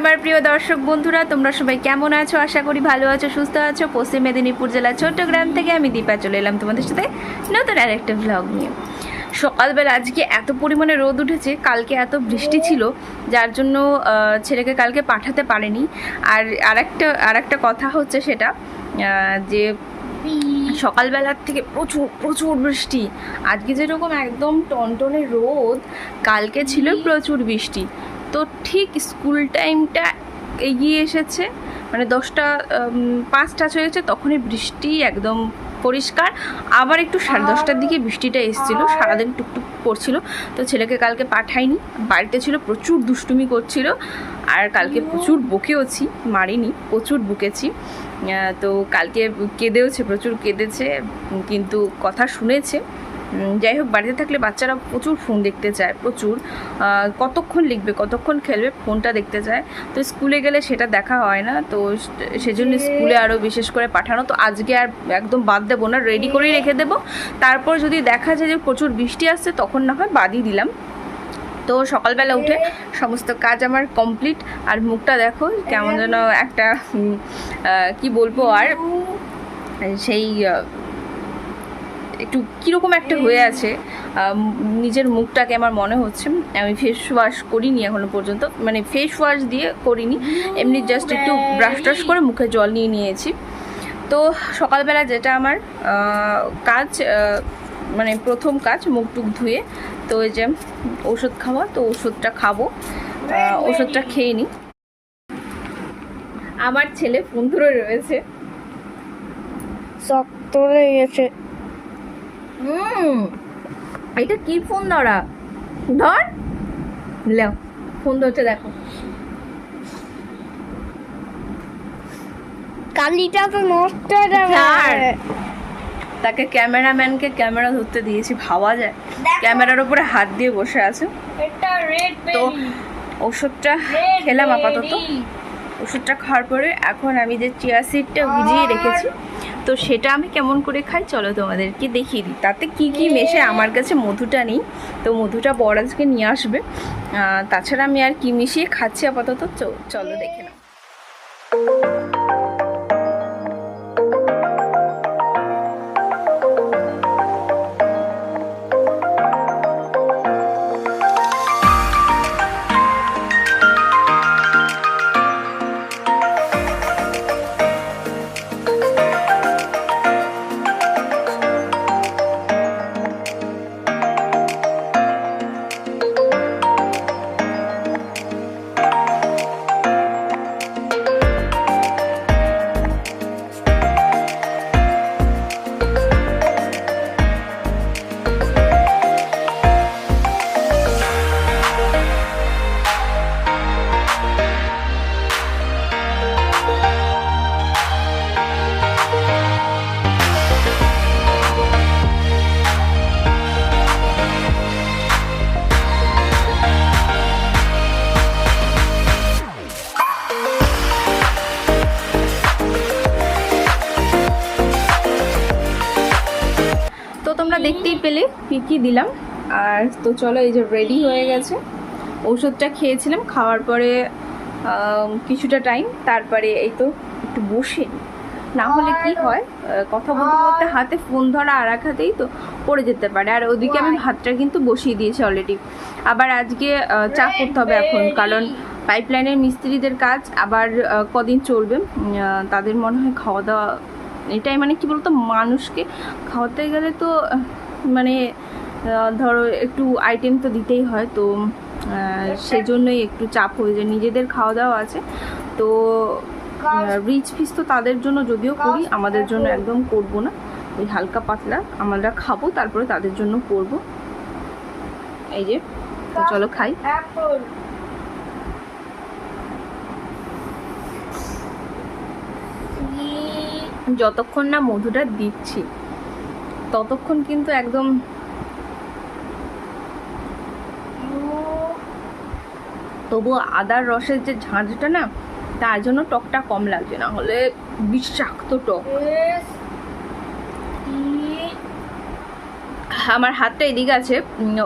আমার প্রিয় দর্শক বন্ধুরা তোমরা সবাই কেমন আছো? আশা করি ভালো আছো সুস্থ আছো। পশ্চিম মেদিনীপুর জেলার চট্টগ্রাম থেকে আমি দীপা চলে এলাম তোমাদের সাথে নতুন আর একটা ভ্লগ নিয়ে। সকালবেলা আজকে এত পরিমাণে রোদ উঠেছে কালকে এত বৃষ্টি ছিল যার জন্য ছেলেকে কালকে পাঠাতে পারেনি। আর আরেকটা আরেকটা কথা হচ্ছে সেটা যে সকালবেলার থেকে প্রচুর প্রচুর বৃষ্টি। আজকে যেরকম একদম টনটনে রোদ কালকে ছিল প্রচুর বৃষ্টি। তো ঠিক স্কুল টাইমটা এগিয়ে এসেছে। মানে দশটা পাঁচটা হয়েছে তখনই বৃষ্টি একদম পরিষ্কার। আবার একটু সাড়ে দশটার দিকে বৃষ্টিটা এসেছিল, সারাদিন টুকটুক পড়ছিল। তো ছেলেকে কালকে পাঠাইনি, বাড়িতে ছিল, প্রচুর দুষ্টুমি করছিল, আর কালকে প্রচুর বকেওছি, মারিনি, প্রচুর বুকেছি। তো কালকে কেঁদেওছে, প্রচুর কেঁদেছে, কিন্তু কথা শুনেছে। যাই হোক বাড়িতে থাকলে বাচ্চারা প্রচুর ফোন দেখতে চায় প্রচুর। কতক্ষণ লিখবে কতক্ষণ খেলবে ফোনটা দেখতে চায়। তো স্কুলে গেলে সেটা দেখা হয় না তো সেজন্য স্কুলে আরও বিশেষ করে পাঠানো। তো আজকে আর একদম বাদ দেবো না রেডি করেই রেখে দেবো। তারপর যদি দেখা যায় যে প্রচুর বৃষ্টি আসছে তখন না হয় বাদই দিলাম। তো সকালবেলা উঠে সমস্ত কাজ আমার কমপ্লিট আর মুখটা দেখো কেমন যেন একটা কি বলব আর সেই কীরকম একটা হয়ে আছে নিজের মুখটাকে আমার মনে হচ্ছে, আমি ফেস ওয়াশ করিনি এখনও পর্যন্ত মানে ফেস ওয়াশ দিয়ে করিনি, এমনি জাস্ট একটু ব্রাশ ট্রাশ করে মুখে জল নিয়ে নিয়েছি। তো সকালবেলা যেটা আমার কাজ মানে প্রথম কাজ, মুখ টুক ধুয়ে, তো ওই যে ওষুধ খাওয়া তো ওষুধটা খাব ওষুধটা খেয়ে নিই। আমার ছেলে ফোন ধরে রয়েছে। শক্ত হয়ে গেছে। হুম। এটা কি ফোন ধরা? ধর। লেও ফোন ধরতে দেখো। কালিটা তো নষ্ট হয়ে। তাকে ক্যামেরাম্যানকে ক্যামেরা ধরতে দিয়েছি ভাবা যায়। ক্যামেরার উপরে হাত দিয়ে বসে আছে। তো ওষুধটা খেলাম আপাতত। ওষুধটা খাওয়ার পরে এখন আমি যে চিয়া সিডটা ভিজিয়ে রেখেছি তো সেটা আমি কেমন করে খাই? চলো তোমাদেরকে দেখিয়ে দিই। তাতে কি কি মেশে আমার কাছে মধুটা নেই, তো মধুটা বড় আজকে নিয়ে আসবে। তাছাড়া আমি আর কি মিশিয়ে খাচ্ছি আপাতত। চলো দেখে নাও। পেলে কী কী দিলাম? আর তো চলো এই যে রেডি হয়ে গেছে। ওষুধটা খেয়েছিলাম খাওয়ার পরে কিছুটা টাইম তারপরে এই তো একটু বসে। না। হলে কি হয় কথা বলতে বলতে হাতে ফোন ধরা আর এক হাতেই তো পড়ে যেতে পারে। আর ওদিকে আমি ভাতটা কিন্তু বসিয়ে দিয়েছি অলরেডি আবার আজকে চা করতে হবে এখন কারণ পাইপলাইনের মিস্ত্রিদের কাজ আবার কদিন চলবে। তাদের মনে হয় খাওয়া দাওয়া এটাই মানে কি বলতো মানুষকে খাওয়াতে গেলে তো মানে ধরো একটু আইটেম তো দিতেই হয় তো সেজন্যই একটু চাপ হয়ে যায়। নিজেদের খাওয়া দাওয়া আছে তো রিচ ফিস তো তাদের জন্য যদিও করি আমাদের জন্য একদম করব না। ওই হালকা পাতলা আমরা খাব তারপরে তাদের জন্য করব। এই যে তো চলো খাই। যতক্ষণ না মধুটা দিচ্ছি। ততক্ষণ কিন্তু একদম তবুও আদার রসের যে ঝাঁঝটা না তার জন্য টকটা কম লাগছে না হলে বিষাক্ত টক। আমার হাতটা এদিকে আছে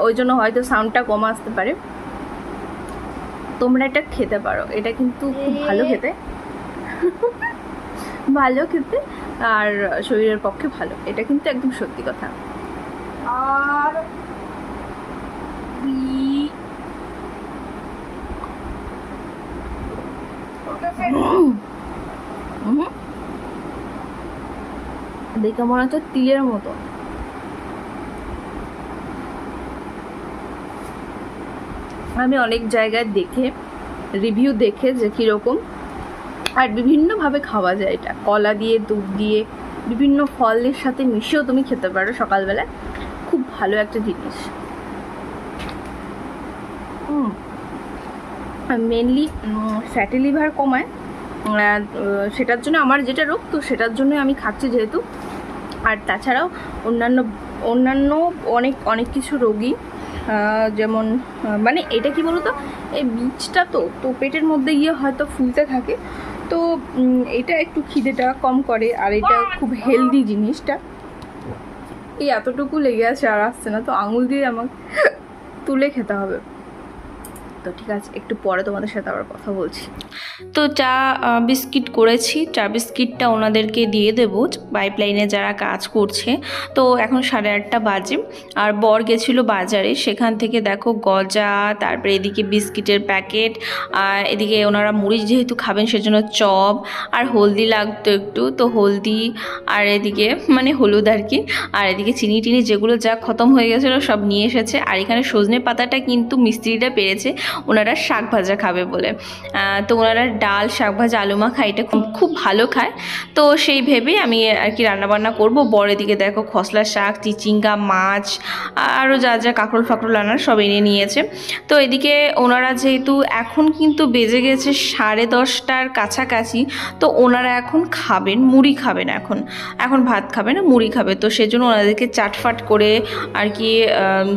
ওই জন্য হয়তো সাউন্ডটা কম আসতে পারে। তোমরা এটা খেতে পারো এটা কিন্তু খুব ভালো খেতে। ভালো খেতে। আর শরীরের পক্ষে ভালো। এটা কিন্তু একদম সত্যি কথা। আর দেখে মনে হচ্ছে তিলের মতো। আমি অনেক জায়গায় দেখে রিভিউ দেখে যে কীরকম। আর বিভিন্নভাবে খাওয়া যায় এটা। কলা দিয়ে, দুধ দিয়ে, বিভিন্ন ফলের সাথে মিশিয়েও তুমি খেতে পারো সকালবেলায়। খুব ভালো একটা জিনিস। মেনলি ফ্যাটি লিভার কমায়। সেটার জন্য আমার যেটা রোগ, তো সেটার জন্য আমি খাচ্ছি যেহেতু। আর তাছাড়াও অন্যান্য অন্যান্য অনেক অনেক কিছু রোগী যেমন মানে এটা কি বলতো? এই বীজটা তো তো পেটের মধ্যে গিয়ে হয়তো ফুলতে থাকে। তো এটা একটু খিদেটা কম করে আর এটা খুব হেলদি জিনিসটা। এই এতটুকু লেগে আছে আর আসছে না তো আঙুল দিয়ে আমাকে তুলে খেতে হবে। তো ঠিক আছে একটু পরে তোমাদের সাথে আবার কথা বলছি। তো চা বিস্কিট করেছি। চা বিস্কিটটা ওনাদেরকে দিয়ে দেবো। পাইপলাইনে যারা কাজ করছে। তো এখন সাড়ে আটটা বাজে। আর বর গেছিল বাজারে। সেখান থেকে দেখো গজা, তারপরে এদিকে বিস্কিটের প্যাকেট, আর এদিকে ওনারা মুড়ি যেহেতু খাবেন সেজন্য চপ, আর হলদি লাগতো একটু। তো হলদি, আর এদিকে মানে হলুদ আর কি। আর এদিকে চিনি টিনি যেগুলো যা খতম হয়ে গেছিল সব নিয়ে এসেছে। আর এখানে সজনে পাতাটা কিন্তু মিস্ত্রিটা পেরেছে। ওনারা শাক ভাজা খাবে বলে। তো ওনারা ডাল, শাক ভাজা, আলু মাখা, এটা খুব খুব ভালো খায়। তো সেই ভেবেই আমি আর কি রান্নাবান্না করব। বড় দিকে দেখো খসলা শাক, চিচিঙ্গা, মাছ, আরও যা যা কাঁকরোল ফাকরোল আনার সব এনে নিয়েছে। তো এদিকে ওনারা যেহেতু এখন কিন্তু বেজে গেছে সাড়ে দশটার কাছাকাছি, তো ওনারা এখন খাবেন, মুড়ি খাবেন এখন। এখন ভাত খাবে না, মুড়ি খাবে। তো সেজন্য ওনাদেরকে চাটফাট করে আর কি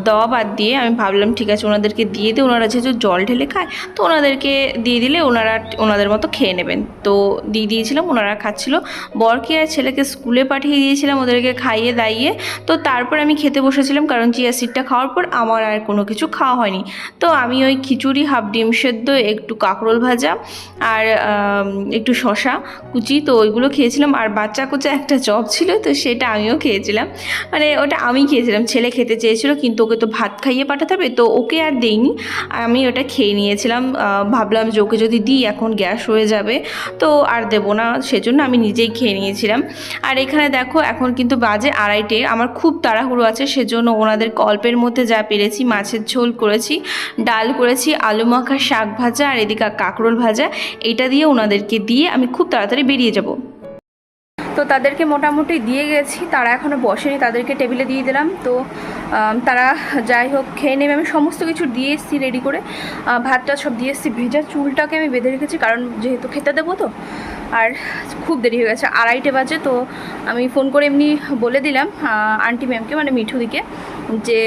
দেওয়া বাদ দিয়ে আমি ভাবলাম, ঠিক আছে, ওনাদেরকে দিয়ে দিয়ে ওনারা যেহেতু জল ঢেলে খায়, তো ওনাদেরকে দিয়ে দিলে ওনারা ওনাদের মতো খেয়ে নেবেন। তো দিয়ে দিয়েছিলাম, ওনারা খাচ্ছিল। বরকে আর ছেলেকে স্কুলে পাঠিয়ে দিয়েছিলাম ওদেরকে খাইয়ে দাইয়ে। তো তারপর আমি খেতে বসেছিলাম কারণ চিয়া সিডটা খাওয়ার পর আমার আর কোনো কিছু খাওয়া হয়নি। তো আমি ওই খিচুড়ি, হাফ ডিম সেদ্ধ, একটু কাঁকরোল ভাজা আর একটু শশা কুচি, তো ওইগুলো খেয়েছিলাম। আর বাচ্চা কুচা একটা চপ ছিল, তো সেটা আমিও খেয়েছিলাম। মানে ওটা আমি খেয়েছিলাম, ছেলে খেতে চেয়েছিল, কিন্তু ওকে তো ভাত খাইয়ে পাঠাতে হবে, তো ওকে আর দেইনি। আমি ওটা খেয়ে নিয়েছিলাম। ভাবলাম যে ওকে যদি দিই, এখন গ্যাস হয়ে যাবে। তো আর দেবো না, সেজন্য আমি নিজেই খেয়ে নিয়েছিলাম। আর এখানে দেখো, এখন কিন্তু বাজে আড়াইটে, আমার খুব তাড়াহুড়ো আছে, সেজন্য ওনাদের কল্পের মধ্যে যা পেরেছি, মাছের ঝোল করেছি, ডাল করেছি, আলু মাখা, শাক ভাজা, আর এদিকে কাঁকরোল ভাজা, এটা দিয়ে ওনাদেরকে দিয়ে আমি খুব তাড়াতাড়ি বেরিয়ে যাব। তাদেরকে মোটামুটি দিয়ে গেছি, তারা এখনও বসেনি, তাদেরকে টেবিলে দিয়ে দিলাম। তো তারা যাই হোক, খেয়ে নেবে, আমি সমস্ত কিছু দিয়ে এসেছি রেডি করে। ভাতটা সব দিয়ে এসেছি, ভেজা চুলটাকে আমি বেঁধে রেখেছি, কারণ যেহেতু খেতে দেবো তো আর খুব দেরি হয়ে গেছে, আড়াইটে বাজে, তো আমি ফোন করে এমনি বলে দিলাম আন্টি ম্যামকে মানে মিঠুদিকে, যে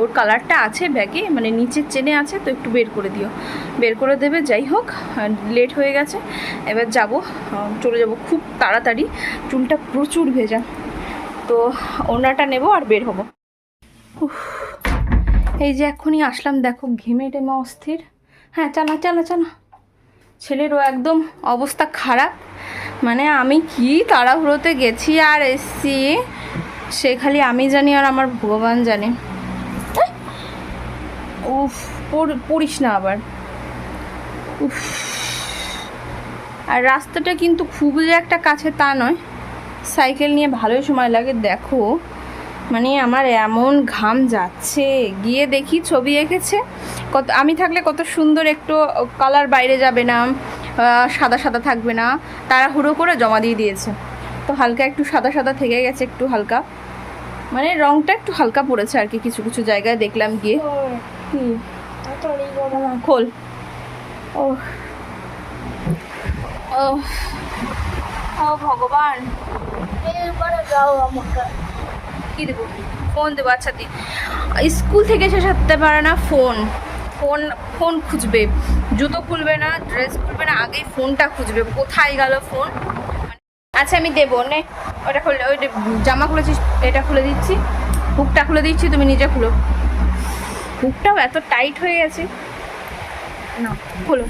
ওর কালারটা আছে ব্যাগে মানে নিচের চেনে আছে, তো একটু বের করে দিও। বের করে দেবে, যাই হোক লেট হয়ে গেছে, এবার যাব চলে যাব খুব তাড়াতাড়ি, চুলটা প্রচুর ভেজা। তো ওনাটা নেব আর বের হব। এই যে এখনই আসলাম, দেখো, ঘেমে টেমে অস্থির। হ্যাঁ চালা চালা চালা। ছেলেরও একদম অবস্থা খারাপ। মানে আমি কি তাড়াহুড়োতে গেছি আর এসছি? সে খালি আমি জানি আর আমার ভগবান জানে। উফ, পড়- পড়িস না আবার। উফ। আর রাস্তাটা কিন্তু খুব যে একটা কাছে তা নয়। সাইকেল নিয়ে ভালোই সময় লাগে, দেখো। মানে আমার এমন ঘাম যাচ্ছে। গিয়ে দেখি ছবি এঁকেছে। কত আমি থাকলে কত সুন্দর একটু কালার বাইরে যাবে না সাদা সাদা থাকবে না। তারা হুড়ো করে জমা দিয়ে দিয়েছে। তো হালকা একটু সাদা সাদা থেকে গেছে একটু হালকা। মানে রংটা একটু হালকা পড়েছে আর কি কিছু কিছু জায়গায় দেখলাম গিয়ে। খোল। ও ও ও ভগবান। কি দেবো ফোন দেবো আচ্ছা দি। স্কুল থেকে এসে সারতে পারে না ফোন ফোন ফোন খুঁজবে। জুতো খুলবে না ড্রেস খুলবে না, আগেই ফোনটা খুঁজবে। কোথায় গেল ফোন আচ্ছা আমি দেবো, নে। ওটা খুলে, ওই জামা খুলেছিস, এটা খুলে দিচ্ছি। হুকটা খুলে দিচ্ছি, তুমি নিজে খুলো। হুকটাও এত টাইট হয়ে গেছে। না হলো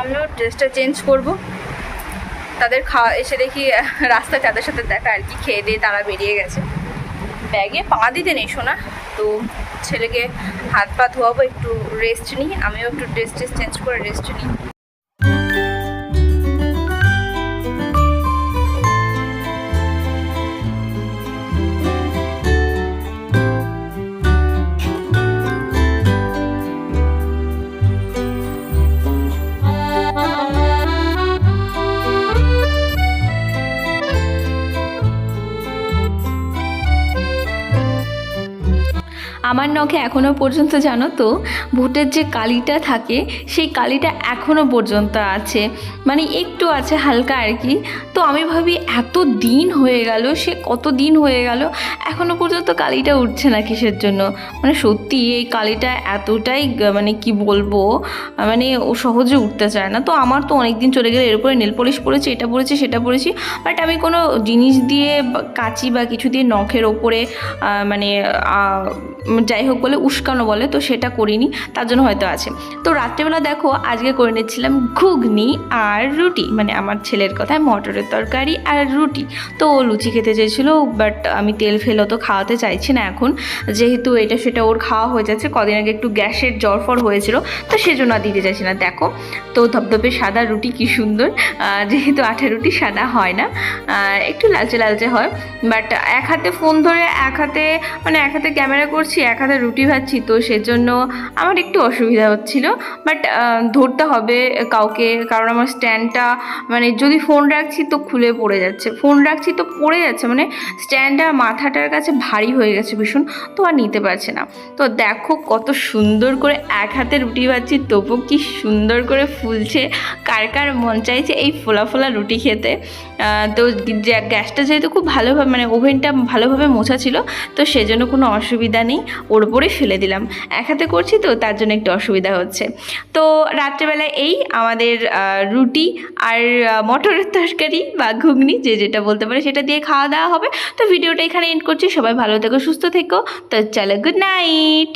আমিও ড্রেসটা চেঞ্জ করব। তাদের খাওয়া, এসে দেখি রাস্তায় তাদের সাথে দেখা আর কি, খেয়ে দিয়ে তারা বেরিয়ে গেছে। ব্যাগে পা দিতে নেই শোনা তো ছেলেকে হাত পা ধোয়াবো, একটু রেস্ট নিই। আমিও একটু ড্রেস ট্রেস চেঞ্জ করে রেস্ট নিই। নখে এখনও পর্যন্ত জানো তো ভোটের যে কালিটা থাকে, সেই কালিটা এখনও পর্যন্ত আছে। মানে একটু আছে হালকা আর কি। তো আমি ভাবি এত দিন হয়ে গেল, সে কত দিন হয়ে গেল এখনও পর্যন্ত কালিটা উঠছে না কিসের জন্য? মানে সত্যি এই কালিটা এতটাই মানে কি বলব মানে ও সহজে উঠতে চায় না। তো আমার তো অনেক দিন চলে গেলে এর উপরে নেল পলিশ পরেছি, এটা পরেছি, সেটা পড়েছি বাট আমি কোনো জিনিস দিয়ে কাঁচি বা কিছু দিয়ে নখের ওপরে মানে যাই হোক বলে উস্কানো বলে, তো সেটা করিনি, তার জন্য হয়তো আছে। তো রাত্রেবেলা দেখো, আজকে করে নিচ্ছিলাম ঘুগনি আর রুটি মানে আমার ছেলের কথায় মটরের তরকারি আর রুটি। তো ও লুচি খেতে চেয়েছিল বাট আমি তেল ফেলো তো খাওয়াতে চাইছি না এখন। যেহেতু এটা সেটা ওর খাওয়া হয়ে যাচ্ছে, কদিন আগে একটু গ্যাসের জ্বর ফর হয়েছিল, তো সেজন্য আর দিতে চাইছি না। দেখো, তো ধপধপে সাদা রুটি কি সুন্দর। যেহেতু আঠা রুটি, সাদা হয় না। একটু লালচে লালচে হয় বাট এক হাতে ফোন ধরে, এক হাতে মানে এক হাতে ক্যামেরা করছি, এক হাতে রুটি ভাজছি, তো সেজন্য আমার একটু অসুবিধা হচ্ছিল। বাট ধরতে হবে কাউকে, কারণ আমার স্ট্যান্ডটা মানে যদি ফোন রাখছি তো খুলে পড়ে যাচ্ছে। ফোন রাখছি তো পড়ে যাচ্ছে মানে স্ট্যান্ডটা মাথাটার কাছে ভারী হয়ে গেছে ভীষণ, তো আর নিতে পারছে না। তো দেখো কত সুন্দর করে এক হাতে রুটি ভাজছি, তবু কি সুন্দর করে ফুলছে, কার কার মন চাইছে এই ফোলা ফোলা রুটি খেতে। তো গ্যাসটা যেহেতু খুব ভালোভাবে মানে ওভেনটা ভালোভাবে মোছা ছিল, তো সেজন্য কোনো অসুবিধা নেই। ওর উপরে ফেলে দিলাম। এক হাতে করছি তো, তার জন্য একটু অসুবিধা হচ্ছে। তো রাত্রেবেলায় এই আমাদের রুটি আর মটরের তরকারি বা ঘুগনি, যে যেটা বলতে পারে সেটা দিয়ে খাওয়া দাওয়া হবে। তো ভিডিওটা এখানে এন্ড করছি। সবাই ভালো থেকো, সুস্থ থেকো। তো চলো গুড নাইট